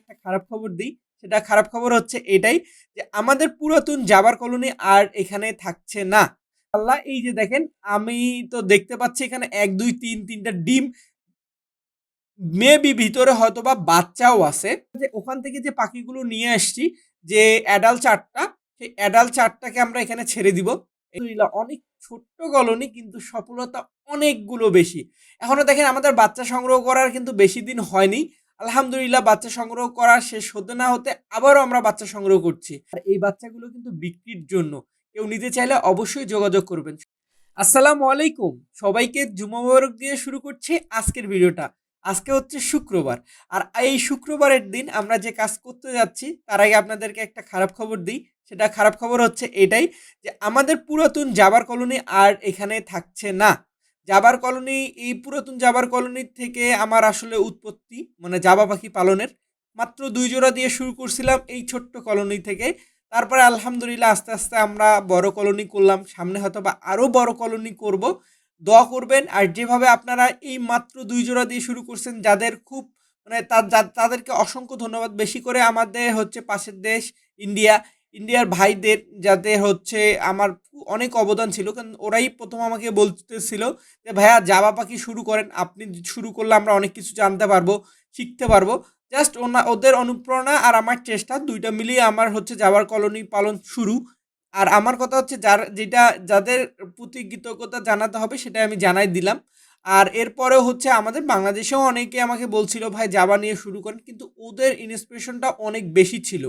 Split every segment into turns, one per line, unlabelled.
একটা খারাপ খবর দিই, সেটা খারাপ খবর হচ্ছে এটাই যে আমাদের পুরাতন জাবার কলোনি আর এখানে থাকছে না। আল্লাহ, এই যে দেখেন, আমি তো দেখতে পাচ্ছি এখানে এক, দুই, তিন, তিনটা ডিম মেবি ভিতরে হয়তো বা বাচ্চাও আছে। যে ওখান থেকে যে পাখিগুলো নিয়ে আসছি, যে অ্যাডাল চারটা, সেই অ্যাডাল চারটাকে আমরা এখানে ছেড়ে দিব। অনেক ছোট্ট কলোনি কিন্তু সফলতা অনেকগুলো বেশি। এখনও দেখেন আমাদের বাচ্চা সংগ্রহ করার কিন্তু বেশি দিন হয়নি। আলহামদুলিল্লাহ বাচ্চা সংগ্রহ করা শেষ হতে না হতে আবারও আমরা বাচ্চা সংগ্রহ করছি। আর এই বাচ্চাগুলো কিন্তু বিক্রির জন্য কেউ নিতে চাইলে অবশ্যই যোগাযোগ করবেন। আসসালামু আলাইকুম। সবাইকে জুমা দিয়ে শুরু করছি আজকের ভিডিওটা। আজকে হচ্ছে শুক্রবার। আর এই শুক্রবারের দিন আমরা যে কাজ করতে যাচ্ছি, তার আগে আপনাদেরকে একটা খারাপ খবর দিই। সেটা খারাপ খবর হচ্ছে এটাই যে আমাদের পুরাতন জাবার কলোনি আর এখানে থাকছে না। জাবার কলোনি, এই পুরাতন জাবার কলোনির থেকে আমার আসলে উৎপত্তি মানে জাবা পাখি পালনের। মাত্র দুই জোড়া দিয়ে শুরু করছিলাম এই ছোট্ট কলোনি থেকে। তারপরে আলহামদুলিল্লাহ আস্তে আস্তে আমরা বড় কলোনি করলাম। সামনে হয়তো বা আরও বড় কলোনি করব। দোয়া করবেন। আর যেভাবে আপনারা এই মাত্র দুই জোড়া দিয়ে শুরু করছেন, যাদের খুব মানে তাদেরকে অসংখ্য ধন্যবাদ। বেশি করে আমাদের হচ্ছে পাশের দেশ, ইন্ডিয়া ইন্ডিয়ার ভাইদের যাতে হচ্ছে আমার অনেক অবদান ছিল, কারণ ওরাই প্রথম আমাকে বলতেছিল যে, ভাইয়া জাবা পাখি শুরু করেন, আপনি শুরু করলে আমরা অনেক কিছু জানতে পারব, শিখতে পারব। জাস্ট ওনা, ওদের অনুপ্রেরণা আর আমার চেষ্টা দুইটা মিলিয়ে আমার হচ্ছে যাবার কলোনি পালন শুরু। আর আমার কথা হচ্ছে যার, যেটা যাদের প্রতি কৃতজ্ঞতা জানাতে হবে সেটা আমি জানাই দিলাম। আর এরপরেও হচ্ছে আমাদের বাংলাদেশেও অনেকে আমাকে বলছিল, ভাই জাবা নিয়ে শুরু করেন। কিন্তু ওদের ইন্সপিরেশনটা অনেক বেশি ছিল।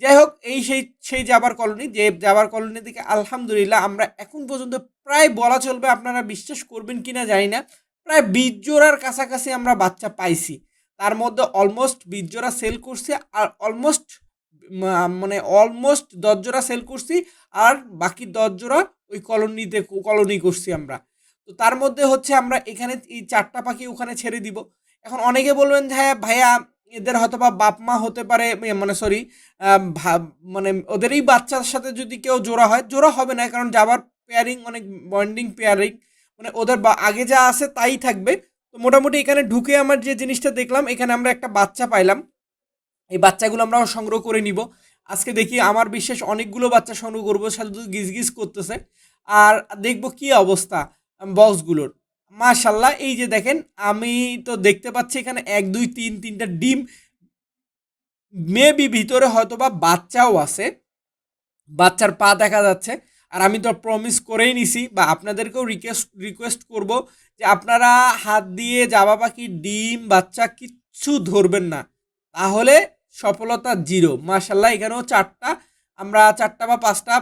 যাই হোক এই সেই সেই জাবার কলোনি, যে জাবার কলোনি থেকে আলহামদুলিল্লাহ আমরা এখন পর্যন্ত প্রায় বলা চলবে আপনারা বিশ্বাস করবেন কিনা জানি না। প্রায় বিশ জোড়ার কাছাকাছি আমরা বাচ্চা পাইছি। তার মধ্যে অলমোস্ট বিশ জোড়া সেল করছি আর অলমোস্ট মানে অলমোস্ট দশ জোড়া সেল করছি আর বাকি দশ জোড়া ওই কলোনিতে, কলোনি করছি আমরা। তো তার মধ্যে হচ্ছে আমরা এখানে এই চারটা পাখি ওখানে ছেড়ে দিব। এখন অনেকে বলবেন যে হ্যাঁ ভাইয়া এদের হয়তো বা বাপ মা হতে পারে মানে সরি মানে ওদেরই বাচ্চার সাথে যদি কেউ জোড়া হয়, জোড়া হবে না, কারণ যাবার পেয়ারিং অনেক বন্ডিং পেয়ারিং মানে ওদের বা- আগে যা আছে তাই থাকবে। তো মোটামুটি এখানে ঢুকে আমার যে জিনিসটা দেখলাম, এখানে আমরা একটা বাচ্চা পাইলাম। এই বাচ্চাগুলো আমরা সংগ্রহ করে নিব। আজকে দেখি আমার বিশেষ অনেকগুলো বাচ্চা সংগ্রহ করব, সাথে গিজ গিজ করতেছে। আর দেখব কি অবস্থা বক্সগুলোর মাশাল্লাহ এই যে দেখেন, আমি তো দেখতে পাচ্ছি এখানে এক, দুই, তিন, তিনটা ডিম। মেবি ভিতরে হয়তো বা বাচ্চাও আছে, বাচ্চার পা দেখা যাচ্ছে। আর আমি তো প্রমিস করেই নিছি বা আপনাদেরকেও রিকোয়েস্ট রিকোয়েস্ট করব যে আপনারা হাত দিয়ে জাবা পাখি ডিম, বাচ্চা কিচ্ছু ধরবেন না। তাহলে সফলতা জিরো। মার্শাল্লাহ এখানেও চারটা, আমরা চারটা বা পাঁচটা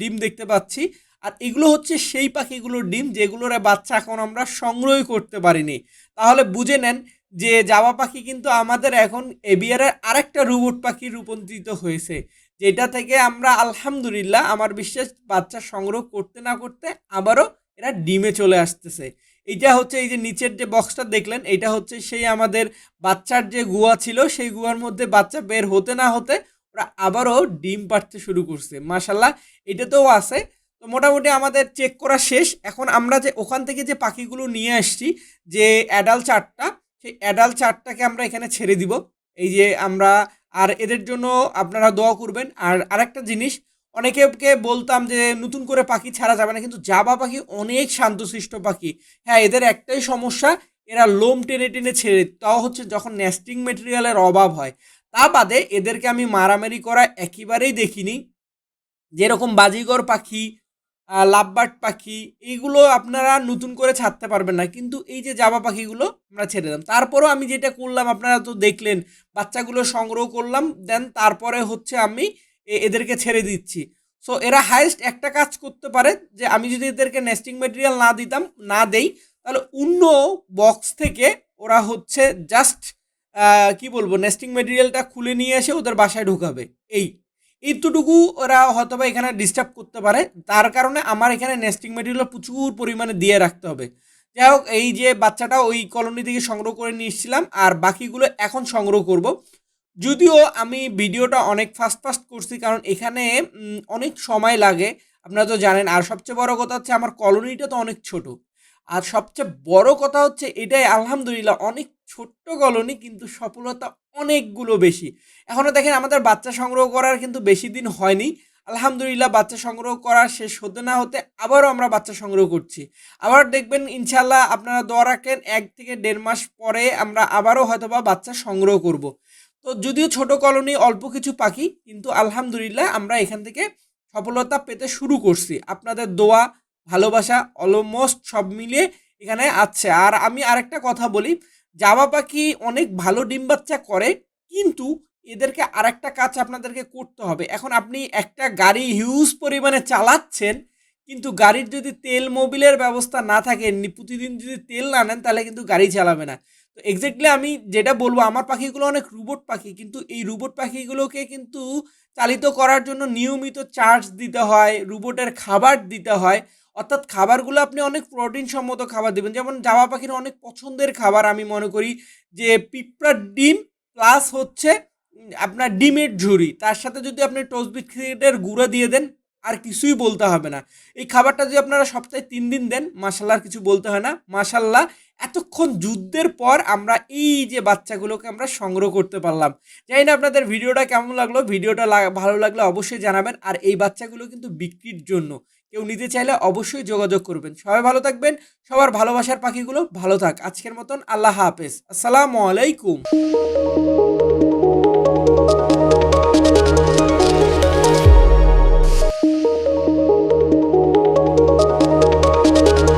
ডিম দেখতে পাচ্ছি। আর এগুলো হচ্ছে সেই পাখিগুলোর ডিম যেগুলোর বাচ্চা এখন আমরা সংগ্রহ করতে পারিনি। তাহলে বুঝে নেন যে জাবা পাখি কিন্তু আমাদের এখন এবিআরের আরেকটা রোবট পাখি রূপান্তরিত হয়েছে, যেটা থেকে আমরা আলহামদুলিল্লাহ আমার বিশ্বাস বাচ্চা সংগ্রহ করতে না করতে আবারও এরা ডিমে চলে আসতেছে। এইটা হচ্ছে এই যে নিচের যে বক্সটা দেখলেন, এটা হচ্ছে সেই আমাদের বাচ্চার যে গুয়া ছিল, সেই গুয়ার মধ্যে বাচ্চা বের হতে না হতে ওরা আবারও ডিম পাড়তে শুরু করছে। মাশাল্লাহ এটাতেও আছে। তো মোটামুটি আমাদের চেক করা শেষ। এখন আমরা যে ওখান থেকে যে পাখিগুলো নিয়ে আসছি, যে অ্যাডাল চারটা সেই অ্যাডাল চারটাকে আমরা এখানে ছেড়ে দিব। এই যে আমরা, আর এদের জন্য আপনারা দোয়া করবেন। আর আরেকটা জিনিস, অনেকেকে বলতাম যে নতুন করে পাখি ছাড়া যাবে না, কিন্তু জাবা পাখি অনেক শান্তশিষ্ট পাখি। হ্যাঁ এদের একটাই সমস্যা, এরা লোম টেনে টেনে ছেড়ে তাও হচ্ছে যখন নেস্টিং মেটেরিয়ালের অভাব হয়, তা বাদে এদেরকে আমি মারামারি করা একেবারেই দেখিনি। যেরকম বাজিগর পাখি লাভবার্ড পাখি এইগুলো আপনারা নতুন করে ছাড়তে পারবেন না। কিন্তু এই যে জাবা পাখিগুলো আমরা ছেড়ে দিলাম। তারপরেও আমি যেটা করলাম, আপনারা তো দেখলেন, বাচ্চাগুলো সংগ্রহ করলাম, দেন তারপরে হচ্ছে আমি এদেরকে ছেড়ে দিচ্ছি। সো এরা হাইয়েস্ট একটা কাজ করতে পারে যে আমি যদি এদেরকে নেস্টিং মেটেরিয়াল না দিতাম, না দেই, তাহলে অন্য বক্স থেকে ওরা হচ্ছে জাস্ট কি বলব নেস্টিং মেটেরিয়ালটা খুলে নিয়ে এসে ওদের বাসায় ঢুকাবে। এই। এইটুকু ওরা হয়তো বা এখানে ডিস্টার্ব করতে পারে। তার কারণে আমার এখানে নেস্টিং মেটেরিয়াল প্রচুর পরিমাণে দিয়ে রাখতে হবে। যাই হোক, এই যে বাচ্চাটা ওই কলোনি থেকে সংগ্রহ করে নিয়ে এসেছিলাম, আর বাকিগুলো এখন সংগ্রহ করব। যদিও আমি ভিডিওটা অনেক ফাস্ট ফাস্ট করছি, কারণ এখানে অনেক সময় লাগে। আপনারা তো জানেন, আর সবচেয়ে বড় কথা হচ্ছে, আমার কলোনিটা তো অনেক ছোট। আর সবচেয়ে বড় কথা হচ্ছে এটাই, আলহামদুলিল্লাহ, অনেক ছোট্ট কলোনি কিন্তু সফলতা অনেকগুলো বেশি। এখনও দেখেন আমাদের বাচ্চা সংগ্রহ করার কিন্তু বেশি দিন হয়নি। আলহামদুলিল্লাহ, বাচ্চা সংগ্রহ করা শেষ হতে না হতে আবারও আমরা বাচ্চা সংগ্রহ করছি। আবার দেখবেন ইনশাল্লাহ আপনারা দোয়া রাখেন, এক থেকে দেড় মাস পরে আমরা আবারও হয়তোবা বাচ্চা সংগ্রহ করব। তো যদিও ছোট কলোনি, অল্প কিছু পাখি, কিন্তু আলহামদুলিল্লাহ, আমরা এখান থেকে সফলতা পেতে শুরু করছি। আপনাদের দোয়া ভালোবাসা অলমোস্ট সব মিলিয়ে এখানে আছে। আর আমি আরেকটা কথা বলি, জাবা পাখি অনেক ভালো ডিম বাচ্চা করে, কিন্তু এদেরকে আরেকটা কাজ আপনাদেরকে করতে হবে। এখন আপনি একটা গাড়ি হিউজ পরিমাণে চালাচ্ছেন, কিন্তু গাড়ির যদি তেল মোবিলের ব্যবস্থা না থাকে প্রতিদিন যদি তেল না নেন, তাহলে কিন্তু গাড়ি চালাবে না। তো এক্স্যাক্টলি আমি যেটা বলব, আমার পাখিগুলো অনেক রোবট পাখি, কিন্তু এই রোবট পাখিগুলোকে কিন্তু চালিত করার জন্য নিয়মিত চার্জ দিতে হয় রোবটের খাবার দিতে হয়। অর্থাৎ খাবারগুলো আপনি অনেক প্রোটিন সম্মত খাবার দেবেন। যেমন জামা পাখির অনেক পছন্দের খাবার আমি মনে করি যে পিঁপড়ার ডিম প্লাস হচ্ছে আপনার ডিমের ঝুড়ি তার সাথে যদি আপনি টোস্ট বিস্কিটের গুঁড়ো দিয়ে দেন, আর কিছুই বলতে হবে না। এই খাবারটা যদি আপনারা সপ্তাহে তিন দিন দেন মাসাল্লাহ কিছু বলতে হয় না। মাসাল্লাহ এতক্ষণ যুদ্ধের পর আমরা এই যে বাচ্চাগুলোকে আমরা সংগ্রহ করতে পারলাম। জানি না আপনাদের ভিডিওটা কেমন লাগল। ভিডিওটা ভালো লাগলে অবশ্যই জানাবেন। আর এই বাচ্চাগুলো কিন্তু বিক্রির জন্য। কেউ নিতে চাইলে অবশ্যই যোগাযোগ করবেন। সবাই ভালো থাকবেন, সবার ভালোবাসার পাখিগুলো ভালো থাক। আজকের মতন আল্লাহ হাফেজ। আসসালামু আলাইকুম।